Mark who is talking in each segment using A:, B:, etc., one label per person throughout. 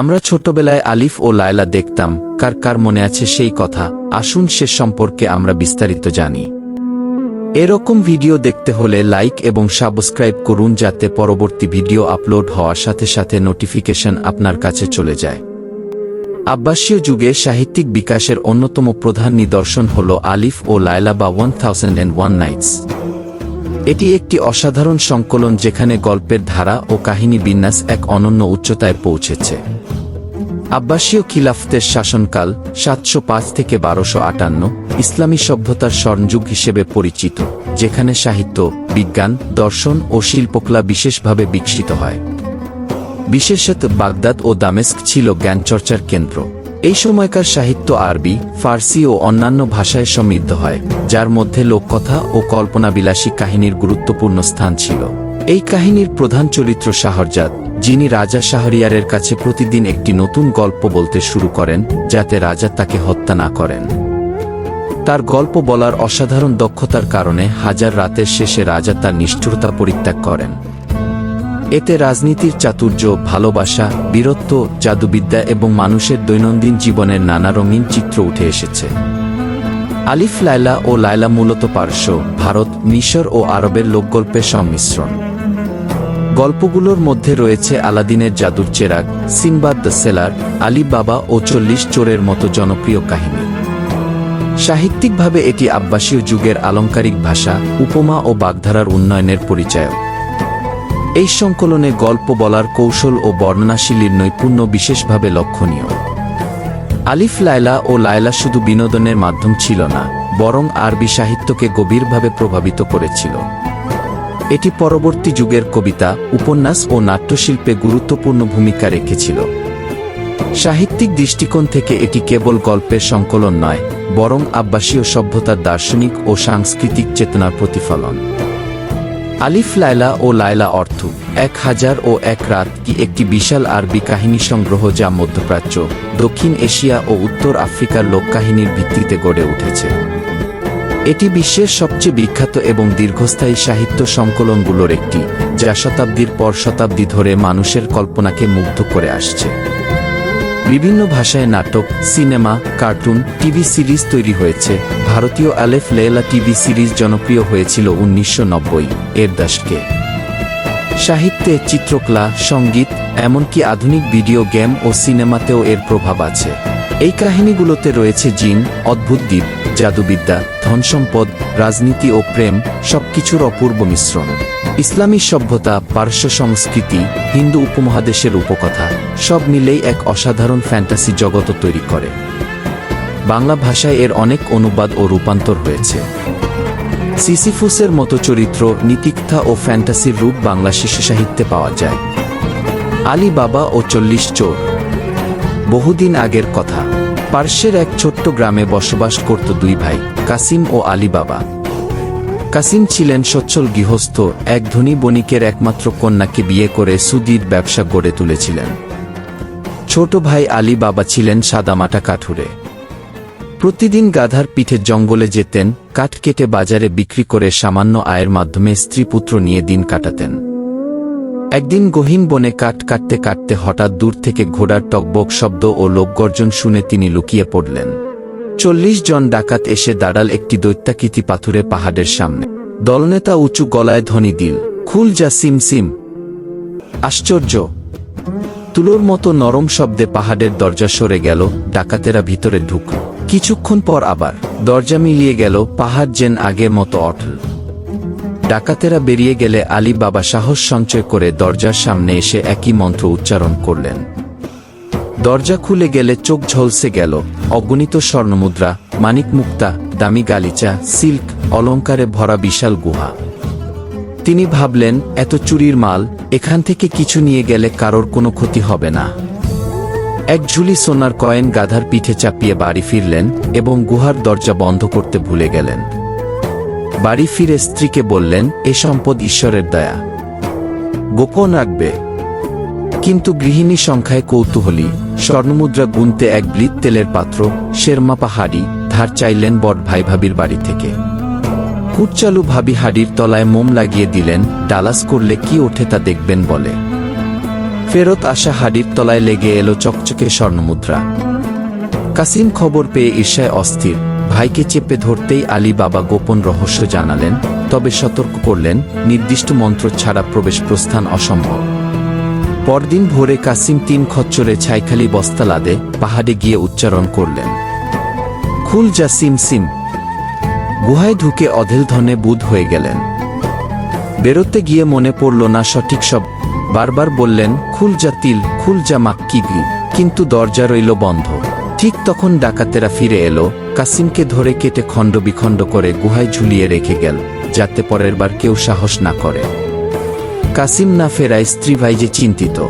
A: আমরা ছোটবেলায় আলিফ ও লায়লা দেখতাম, কার কার মনে আছে সেই কথা, আসুন সে সম্পর্কে আমরা বিস্তারিত জানি। এরকম ভিডিও দেখতে হলে লাইক এবং সাবস্ক্রাইব করুন যাতে পরবর্তী ভিডিও আপলোড হওয়ার সাথে সাথে নোটিফিকেশন আপনার কাছে চলে যায়। আব্বাসীয় যুগে সাহিত্যিক বিকাশের অন্যতম প্রধান নিদর্শন হল আলিফ ও লায়লা বা one thousand and one nights. এটি একটি অসাধারণ সংকলন যেখানে গল্পের ধারা ও কাহিনী বিন্যাস এক অনন্য উচ্চতায় পৌঁছেছে। আব্বাসীয় খিলাফতের শাসনকাল সাতশো পাঁচ থেকে বারোশো আটান্ন ইসলামী সভ্যতার স্বর্ণযুগ হিসেবে পরিচিত, যেখানে সাহিত্য, বিজ্ঞান, দর্শন ও শিল্পকলা বিশেষভাবে বিকশিত হয়। বিশেষত বাগদাদ ও দামেস্ক ছিল জ্ঞানচর্চার কেন্দ্র। এই সময়কার সাহিত্য আরবি, ফার্সি ও অন্যান্য ভাষায় সমৃদ্ধ হয়, যার মধ্যে লোককথা ও কল্পনাবিলাসী কাহিনীর গুরুত্বপূর্ণ স্থান ছিল। এই কাহিনীর প্রধান চরিত্র শাহরজাদ, যিনি রাজা শাহরিয়ারের কাছে প্রতিদিন একটি নতুন গল্প বলতে শুরু করেন, যাতে রাজা তাকে হত্যা না করেন। তার গল্প বলার অসাধারণ দক্ষতার কারণে হাজার রাতের শেষে রাজা তার নিষ্ঠুরতা পরিত্যাগ করেন। এতে রাজনীতির চাতুর্য, ভালোবাসা, বীরত্ব, জাদুবিদ্যা এবং মানুষের দৈনন্দিন জীবনের নানা রঙিন চিত্র উঠে এসেছে। আলিফ লায়লা ও লায়লা মূলত পার্শ্ব, ভারত, মিশর ও আরবের লোকগল্পের সংমিশ্রণ। গল্পগুলোর মধ্যে রয়েছে আলাদিনের জাদুর Cherag, Sinbad the sailor, Ali Baba ও চল্লিশ চোরের মতো জনপ্রিয় কাহিনী। সাহিত্যিকভাবে এটি আব্বাসীয় যুগের আলংকারিক ভাষা, উপমা ও বাগধারার উন্নয়নের পরিচয় এই সংকলনে গল্প বলার কৌশল ও বর্ণনাশীলীর নৈপুণ্য বিশেষভাবে লক্ষণীয়। আলিফ লায়লা ও লায়লা শুধু বিনোদনের মাধ্যম ছিল না, বরং আরবি সাহিত্যকে গভীরভাবে প্রভাবিত করেছিল। এটি পরবর্তী যুগের কবিতা, উপন্যাস ও নাট্যশিল্পে গুরুত্বপূর্ণ ভূমিকা রেখেছিল। সাহিত্যিক দৃষ্টিকোণ থেকে এটি কেবল গল্পের সংকলন নয়, বরং আব্বাসীয় সভ্যতার দার্শনিক ও সাংস্কৃতিক চেতনার প্রতিফলন। আলিফ লায়লা ও লায়লা অর্থ, এক হাজার ও এক রাত কি একটি বিশাল আরবি কাহিনী সংগ্রহ যা মধ্যপ্রাচ্য, দক্ষিণ এশিয়া ও উত্তর আফ্রিকার লোককাহিনীর ভিত্তিতে গড়ে উঠেছে। এটি বিশ্বের সবচেয়ে বিখ্যাত এবং দীর্ঘস্থায়ী সাহিত্য সংকলনগুলোর একটি, যা শতাব্দীর পর শতাব্দী ধরে মানুষের কল্পনাকে মুগ্ধ করে আসছে। বিভিন্ন ভাষায় নাটক, সিনেমা, কার্টুন, টিভি সিরিজ তৈরি হয়েছে। ভারতীয় আলেফ লেলা টিভি সিরিজ জনপ্রিয় হয়েছিল উনিশশো নব্বই, এর দশকে। সাহিত্যে চিত্রকলা, সংগীত, এমনকি আধুনিক ভিডিও গেম ও সিনেমাতেও এর প্রভাব আছে। এই কাহিনীগুলোতে রয়েছে জিন, অদ্ভুত দ্বীপ, জাদুবিদ্যা, ধনসম্পদ, রাজনীতি ও প্রেম, সবকিছুর অপূর্ব মিশ্রণ। ইসলামী সভ্যতা, পার্শ্ব সংস্কৃতি, হিন্দু উপমহাদেশের উপকথা, সব মিলেই এক অসাধারণ ফ্যান্টাসি জগৎ তৈরি করে। বাংলা ভাষায় এর অনেক অনুবাদ ও রূপান্তর হয়েছে। সিসিফুসের মতো চরিত্র, নীতিকথা ও ফ্যান্টাসির রূপ বাংলা শিশু সাহিত্যে পাওয়া যায়। আলী বাবা ও চল্লিশ চোর। বহুদিন আগের কথা। পার্শ্বের এক ছোট্ট গ্রামে বসবাস করত দুই ভাই, কাসিম ও আলী বাবা। কাসিম ছিলেন সচ্ছল গৃহস্থ, এক ধনী বণিকের একমাত্র কন্যাকে বিয়ে করে সুদীর ব্যবসা গড়ে তুলেছিলেন। ছোট ভাই আলী বাবা ছিলেন সাদামাটা কাঠুরে। প্রতিদিন গাধার পিঠে জঙ্গলে যেতেন, কাঠ কেটে বাজারে বিক্রি করে সামান্য আয়ের মাধ্যমে স্ত্রী পুত্র নিয়ে দিন কাটাতেন। একদিন গহীন বনে কাঠ কাটতে কাটতে হঠাৎ দূর থেকে ঘোড়ার টকবক শব্দ ও লোকগর্জন শুনে তিনি লুকিয়ে পড়লেন। চল্লিশ জন ডাকাত এসে দাঁড়াল একটি দৈত্যাকৃতি পাথুরে পাহাড়ের সামনে। দলনেতা উঁচু গলায় ধ্বনি দিল, খুল যা, সিম সিম। আশ্চর্য! তুলোর মতো নরম শব্দে পাহাড়ের দরজা সরে গেল, ডাকাতেরা ভিতরে ঢুকল। কিছুক্ষণ পর আবার দরজা মিলিয়ে গেল, পাহাড় যেন আগের মতো অটল। ডাকাতেরা বেরিয়ে গেলে আলী বাবা সাহস সঞ্চয় করে দরজার সামনে এসে একই মন্ত্র উচ্চারণ করলেন দরজা খুলে গেলে চোখ ঝলসে গেল। অগণিত স্বর্ণমুদ্রা, মানিক মুক্তা, দামি গালিচা, সিল্ক, অলঙ্কারে ভরা বিশাল গুহা। তিনি ভাবলেন, এত চুরির মাল, এখান থেকে কিছু নিয়ে গেলে কারোর কোনো ক্ষতি হবে না। এক ঝুলি সোনার কয়েন গাধার পিঠে চাপিয়ে বাড়ি ফিরলেন এবং গুহার দরজা বন্ধ করতে ভুলে গেলেন। বাড়ি ফিরে স্ত্রীকে বললেন, এ সম্পদ ঈশ্বরের দয়া। গোপন রাখবে। কিন্তু গৃহিণী সংখ্যায় কৌতূহলী স্বর্ণমুদ্রা গুনতে এক ব্লিত তেলের পাত্র শেরমাপা হাড়ি ধার চাইলেন বট ভাই ভাবির বাড়ি থেকে। কুটচালু ভাবি হাড়ির তলায় মোম লাগিয়ে দিলেন, ডালাস করলে কি ওঠে তা দেখবেন বলে। ফেরত আসা হাড়ির তলায় লেগে এলো চকচকে স্বর্ণমুদ্রা। কাসিম খবর পেয়ে ঈর্ষায় অস্থির। ভাইকে চেপে ধরতেই আলী বাবা গোপন রহস্য জানালেন, তবে সতর্ক করলেন, নির্দিষ্ট মন্ত্র ছাড়া প্রবেশ প্রস্থান অসম্ভব। পরদিন ভোরে কাসিম তিন খচ্চরে ছাইখালি বস্তা লাদে পাহাড়ে গিয়ে উচ্চারণ করলেন, খুল যা সিম সিম। গুহায় ঢুকে অধেল ধনে বুধ হয়ে গেলেন। বেরোতে গিয়ে মনে পড়ল না সঠিক সব বারবার বললেন, খুল যা তিল, খুল যা মাক্কি কিন্তু দরজা রইল বন্ধ। ঠিক তখন ডাকাতেরা ফিরে এলো, কাসিমকে ধরে কেটে খণ্ড বিখণ্ড করে গুহায় ঝুলিয়ে রেখে গেল, যাতে পরের বার কেউ সাহস না করে। কাসিম না ফেরায় স্ত্রী ভাই যে চিন্তিত।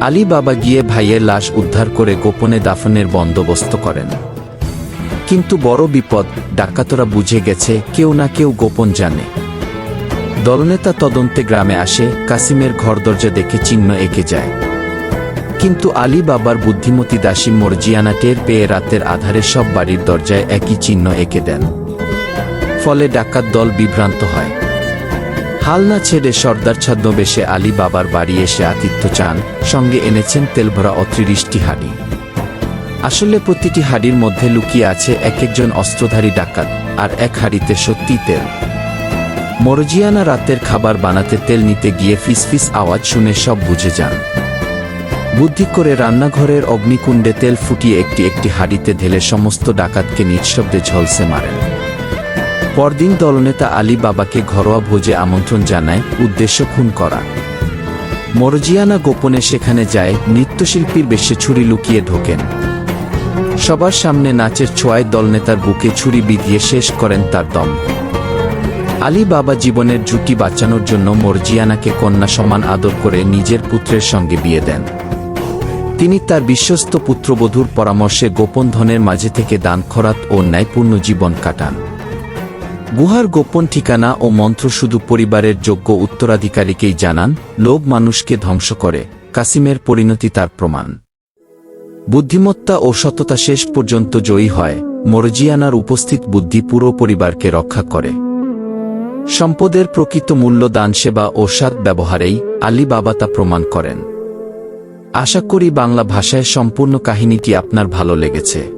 A: আলী বাবা গিয়ে ভাইয়ের লাশ উদ্ধার করে গোপনে দাফনের বন্দোবস্ত করেন। কিন্তু বড় বিপদ, ডাকাতরা বুঝে গেছে কেউ না কেউ গোপন জানে। দলনেতা তদন্তে গ্রামে আসে, কাসিমের ঘর দরজা দেখে চিহ্ন এঁকে যায়। কিন্তু আলী বাবার বুদ্ধিমতী দাসী মর্জিয়ানা টের পেয়ে রাতের আধারে সব বাড়ির দরজায় একই চিহ্ন এঁকে দেন। ফলে ডাকাত দল বিভ্রান্ত হয়। হাল না ছেড়ে সর্দার ছদ্মবেশে আলী বাবার বাড়ি এসে আতিথ্য চান, সঙ্গে এনেছেন তেলভরা অত্রিশটি হাড়ি। আসলে প্রতিটি হাড়ির মধ্যে লুকিয়ে আছে এক একজন অস্ত্রধারী ডাকাত আর এক হাড়িতে সত্যি তেল। মরজিয়ানা রাতের খাবার বানাতে তেল নিতে গিয়ে ফিসফিস আওয়াজ শুনে সব বুঝে যান। বুদ্ধি করে রান্নাঘরের অগ্নিকুণ্ডে তেল ফুটিয়ে একটি একটি হাড়িতে ঢেলে সমস্ত ডাকাতকে নিঃশব্দে ঝলসে মারেন। পরদিন দলনেতা আলী বাবাকে ঘরোয়া ভোজে আমন্ত্রণ জানায় উদ্দেশ্য খুন করা। মরজিয়ানা গোপনে সেখানে যায় নৃত্যশিল্পীর বেশে ছুরি লুকিয়ে ঢোকেন। সবার সামনে নাচের ছোঁয়ায় দলনেতার বুকে ছুরি বিধিয়ে শেষ করেন তার দম। আলী বাবা জীবনের ঝুঁকি বাঁচানোর জন্য মর্জিয়ানাকে কন্যা সমান আদর করে নিজের পুত্রের সঙ্গে বিয়ে দেন। তিনি তার বিশ্বস্ত পুত্রবধূর পরামর্শে গোপন ধনের মাঝে থেকে দান, খরাত ও ন্যায়পূর্ণ জীবন কাটান। গুহার গোপন ঠিকানা ও মন্ত্র শুধু পরিবারের যোগ্য উত্তরাধিকারীকেই জানান, লোভ মানুষকে ধ্বংস করে, কাসিমের পরিণতি তার প্রমাণ। বুদ্ধিমত্তা ও সততা শেষ পর্যন্ত জয়ী হয়, মরজিয়ানার উপস্থিত বুদ্ধি পুরো পরিবারকে রক্ষা করে। সম্পদের প্রকৃত মূল্য দান সেবা ও সৎ ব্যবহারেই আলী বাবা তা প্রমাণ করেন। আশা করি বাংলা ভাষায় সম্পূর্ণ কাহিনীটি আপনার ভালো লেগেছে।